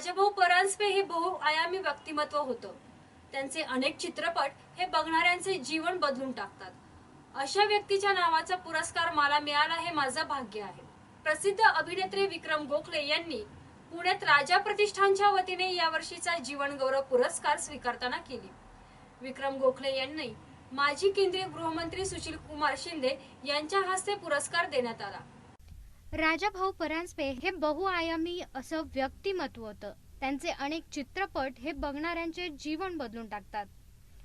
राजाभाऊ परांजपे हे बहुआयामी व्यक्तिमत्व होतं. त्यांचे अनेक चित्रपट हे बघणाऱ्यांचे जीवन बदलून टाकतात. अशा व्यक्तीच्या नावाचा पुरस्कार मला मिळाला हे माझं भाग्य आहे. प्रसिद्ध अभिनेत्री विक्रम गोखले यांनी पुण्यात राजा प्रतिष्ठानच्या वतीने यावर्षीचा जीवन गौरव पुरस्कार स्वीकारताना केली. विक्रम गोखले यांनी माजी केंद्रीय गृहमंत्री सुशील कुमार शिंदे यांच्या हस्ते पुरस्कार देण्यात आला. राजाभाऊ परांजपे हे बहुआयामी असं व्यक्तिमत्व होतं. त्यांचे अनेक चित्रपट हे बघणाऱ्यांचे जीवन बदलून टाकतात.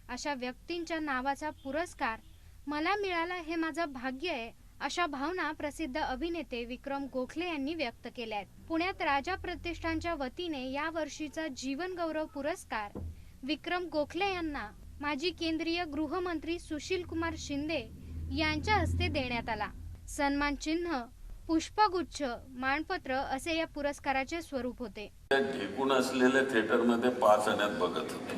अशा व्यक्तींच्या नावाचा पुरस्कार मला मिळाला हे माझं भाग्य आहे अशा भावना प्रसिद्ध अभिनेते विक्रम गोखले यांनी व्यक्त केल्या आहेत. पुण्यात राजा प्रतिष्ठानच्या वतीने या वर्षीचा जीवन गौरव पुरस्कार विक्रम गोखले यांना माजी केंद्रीय गृहमंत्री सुशील कुमार शिंदे यांच्या हस्ते देण्यात आला. सन्मान चिन्ह पुष्पगुच्छ मानपत्र असे या पुरस्काराचे स्वरूप होते. ढेकून असलेल्या थिएटरमध्ये पाच आण्यात बघत होते.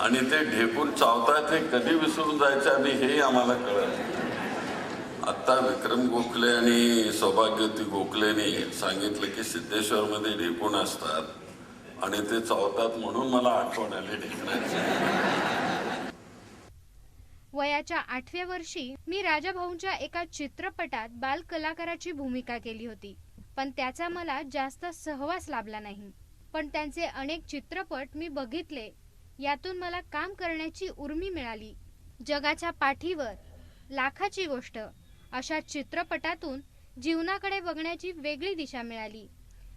आणि ते ढेकून चावतात ते कधी विसरून जायचं आणि हे आम्हाला कळत आत्ता विक्रम गोखले आणि सौभाग्यवती गोखलेने सांगितलं की सिद्धेश्वरमध्ये ढेकून असतात आणि ते चावतात म्हणून मला आठवण आली ढेकण्याची. वयाच्या आठव्या वर्षी मी राजाभाऊंच्या एका चित्रपटात बाल कलाकाराची भूमिका केली होती. पण त्याचा मला जास्त सहवास लाभला नाही. पण त्यांचे अनेक चित्रपट मी बघितले. यातून मला काम करण्याची उर्मी मिळाली. जगाच्या पाठीवर लाखाची गोष्ट अशा चित्रपटातून जीवनाकडे बघण्याची वेगळी दिशा मिळाली.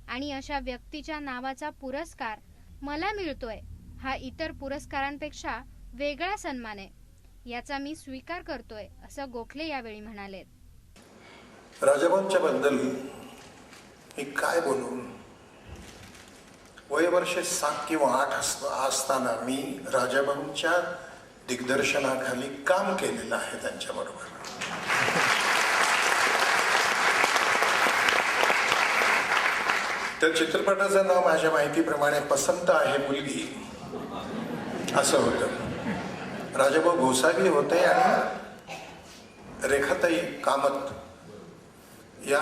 आणि अशा व्यक्तीच्या नावाचा पुरस्कार मला मिळतोय हा इतर पुरस्कारांपेक्षा वेगळा सन्मान आहे. याचा मी स्वीकार करतोय असं गोखले यावेळी म्हणाले राजभवनच्या बद्दल मी काय बोलू? वयवर्षे सात किंवा आठ असत- असताना मी राजाभाऊंच्या दिग्दर्शनाखाली काम केलेलं आहे त्यांच्याबरोबर. त्या चित्रपटाचं नाव माझ्या माहितीप्रमाणे पसंत आहे मुलगी. असं होतं. राजाभाऊ गोसावी होते आणि रेखाताई कामत या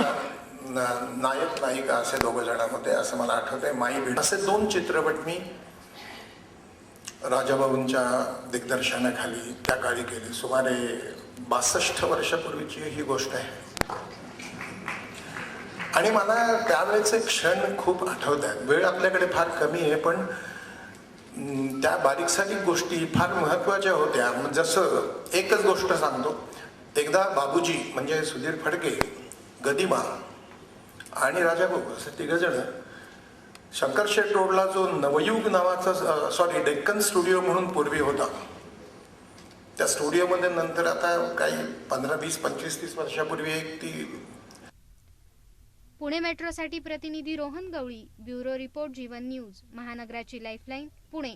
ना नायक नायिका असे दोघं जण होते असं मला आठवत आहे माई भेट. असे दोन चित्रपट मी राजाबाबूंच्या दिग्दर्शनाखाली त्या काळी केले. सुमारे बासष्ट वर्षापूर्वीची ही गोष्ट आहे. आणि मला त्यावेळेचे क्षण खूप आठवत आहेत वेळ आपल्याकडे फार कमी आहे पण त्या बारीक सारीक गोष्टी फार महत्त्वाच्या होत्या. मग जसं एकच गोष्ट सांगतो. एकदा बाबूजी म्हणजे सुधीर फडके गदिमा आणि राजा राजाभाऊ असं तिघजण शंकरशेठ रोडला जो नवयुग नावाचा सॉरी डेक्कन स्टुडिओ म्हणून पूर्वी होता. त्या स्टुडिओमध्ये नंतर आता काही पंधरा वीस पंचवीस तीस वर्षापूर्वी एक ती पुणे मेट्रोसाठी प्रतिनिधी Rohan Gawali bureau report Jeevan news महानगराची lifeline Pune.